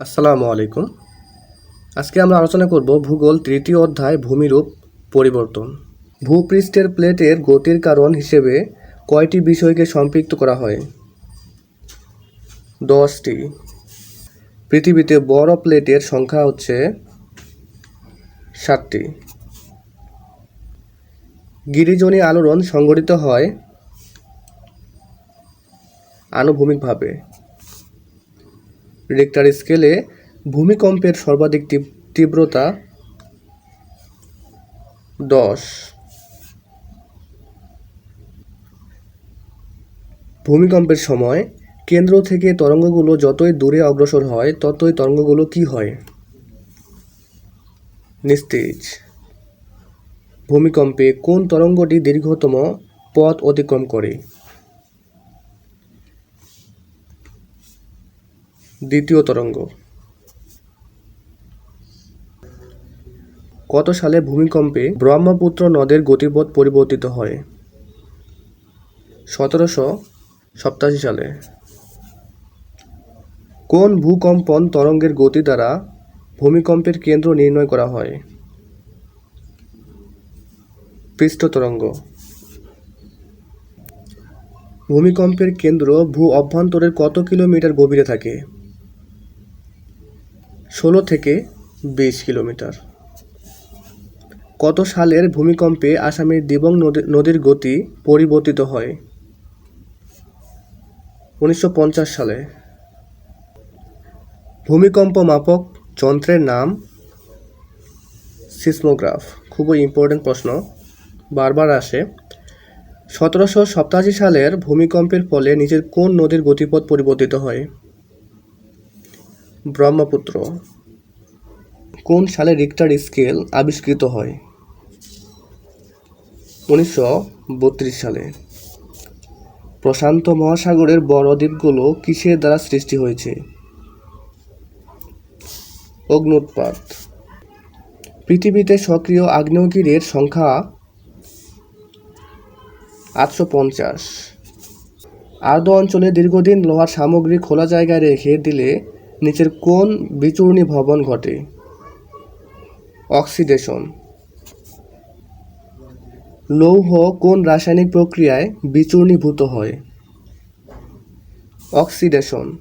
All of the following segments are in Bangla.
আসসালামু আলাইকুম। আজকে আমরা আলোচনা করব ভূগোল তৃতীয় অধ্যায় ভূমিরূপ পরিবর্তন। ভূপৃষ্ঠের প্লেটের গতির কারণ হিসেবে কয়টি বিষয়কে সম্পৃক্ত করা হয়? দশটি। পৃথিবীতে বড় প্লেটের সংখ্যা হচ্ছে সাতটি গিরিজনী আলোড়ন সংঘটিত হয় আনুভূমিকভাবে। রিক্টার স্কেলে ভূমিকম্পের সর্বাধিক তীব্রতা দশ। ভূমিকম্পের সময় কেন্দ্র থেকে তরঙ্গগুলো যতই দূরে অগ্রসর হয়, ততই তরঙ্গগুলো কি হয়? নিস্তেজ। ভূমিকম্পে কোন তরঙ্গটি দীর্ঘতম পথ অতিক্রম করে? দ্বিতীয় তরঙ্গ। কত সালে ভূমিকম্পে ব্রহ্মপুত্র নদের গতিপথ পরিবর্তিত হয়? সতেরোশো সপ্তাশি সালে। কোন ভূকম্পন তরঙ্গের গতি দ্বারা ভূমিকম্পের কেন্দ্র নির্ণয় করা হয়? পৃষ্ঠ তরঙ্গ। ভূমিকম্পের কেন্দ্র ভূ অভ্যন্তরের কত কিলোমিটার গভীরে থাকে? ষোলো থেকে বিশ কিলোমিটার। কত সালের ভূমিকম্পে আসামের দিবং নদী নদীর গতি পরিবর্তিত হয়? উনিশশো পঞ্চাশ সালে। ভূমিকম্প মাপক যন্ত্রের নাম সিসমোগ্রাফ। খুবই ইম্পর্টেন্ট প্রশ্ন। বারবার আসে। সতেরোশো সালের ভূমিকম্পের ফলে নিচের কোন নদীর গতিপথ পরিবর্তিত হয়? ব্রহ্মপুত্র। কোন সালে রিক্টার স্কেল আবিষ্কৃত হয়? উনিশশো বত্রিশ সালে। প্রশান্ত মহাসাগরের বড় দ্বীপগুলো কিসের দ্বারা সৃষ্টি হয়েছে? অগ্নুৎপাত পৃথিবীতে সক্রিয় আগ্নেয়গিরির সংখ্যা আটশো পঞ্চাশ। আর্দ্র অঞ্চলে দীর্ঘদিন লোহার সামগ্রী খোলা জায়গায় রেখে দিলে নিচের কোন বিচূর্ণী ভবন ঘটে। অক্সিডেশন। লৌহ কোন রাসায়নিক প্রক্রিয়ায় বিচূর্ণীভূত হয়। অক্সিডেশন।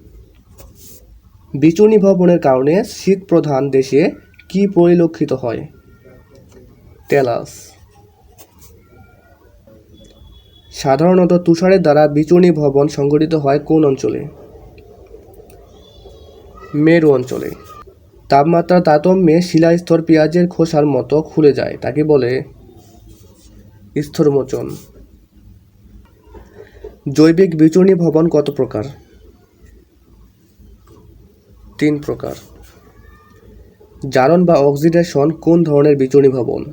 বিচূর্ণী ভবনের কারণে শীত প্রধান দেশে কি পরিলক্ষিত হয়? টেলাস সাধারণত তুষারের দ্বারা বিচূর্ণী ভবন সংঘটিত হয় কোন অঞ্চলে? মেরু অঞ্চলে। তাপমাত্রার তারতম্যে শিলাস্তর পেঁয়াজের খোসার মতো খুলে যায়, তাকে বলে স্থরমোচন জৈবিক বিচূর্ণী ভবন কত প্রকার? তিন প্রকার। জারণ বা অক্সিডেশন কোন ধরনের বিচূর্ণী ভবন?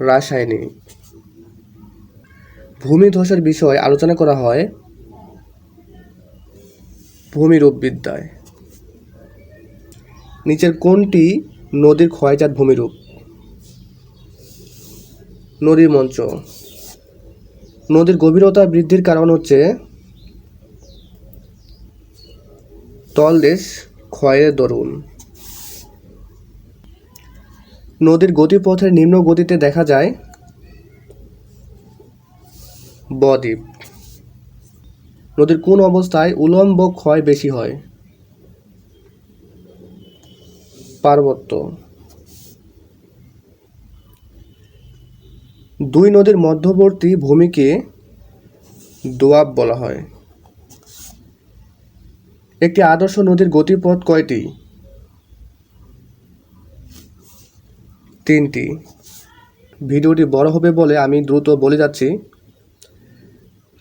রাসায়নিক। ভূমিধসের বিষয়ে আলোচনা করা হয় ভূমিরূপবিদ্যায়। নিচের কোনটি নদীর ক্ষয়জাত ভূমিরূপ। নদীর মঞ্চ। নদীর গভীরতা বৃদ্ধির কারণ হচ্ছে তলদেশ ক্ষয়ের দরুন। নদীর গতিপথের নিম্ন গতিতে দেখা যায় বদ্বীপ। নদীর কোন অবস্থায় উলম্ব ক্ষয় বেশি হয়? পার্বত্য। দুই নদীর মধ্যবর্তী ভূমিকে দোয়াব বলা হয়। একটি আদর্শ নদীর গতিপথ কয়টি? তিনটি। ভিডিওটি বড় হবে বলে আমি দ্রুত বলে যাচ্ছি।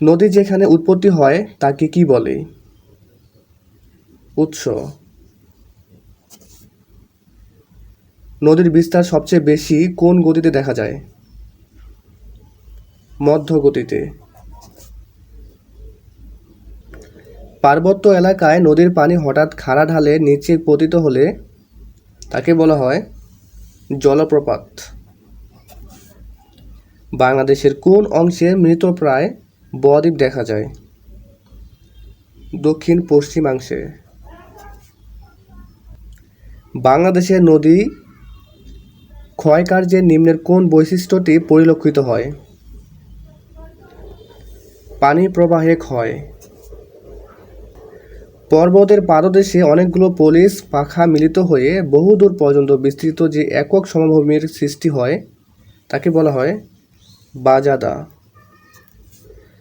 নদী যেখানে উৎপত্তি হয়, তাকে কি বলে? উৎস। নদীর বিস্তার সবচেয়ে বেশি কোন গতিতে দেখা যায়? মধ্য গতিতে পার্বত্য এলাকায় নদীর পানি হঠাৎ খাড়া ঢালে নিচে পতিত হলে তাকে বলা হয় জলপ্রপাত। বাংলাদেশের কোন অংশে মৃতপ্রায় বদ্বীপ দেখা যায়। দক্ষিণ পশ্চিমাংশে। বাংলাদেশের নদী ক্ষয়কার্যের নিম্নের কোন বৈশিষ্ট্যটি পরিলক্ষিত হয়? পানি প্রবাহে ক্ষয়। পর্বতের পাদদেশে অনেকগুলো পলিশ পাখা মিলিত হয়ে বহুদূর পর্যন্ত বিস্তৃত যে একক সমভূমির সৃষ্টি হয়, তাকে বলা হয় বাজাদা।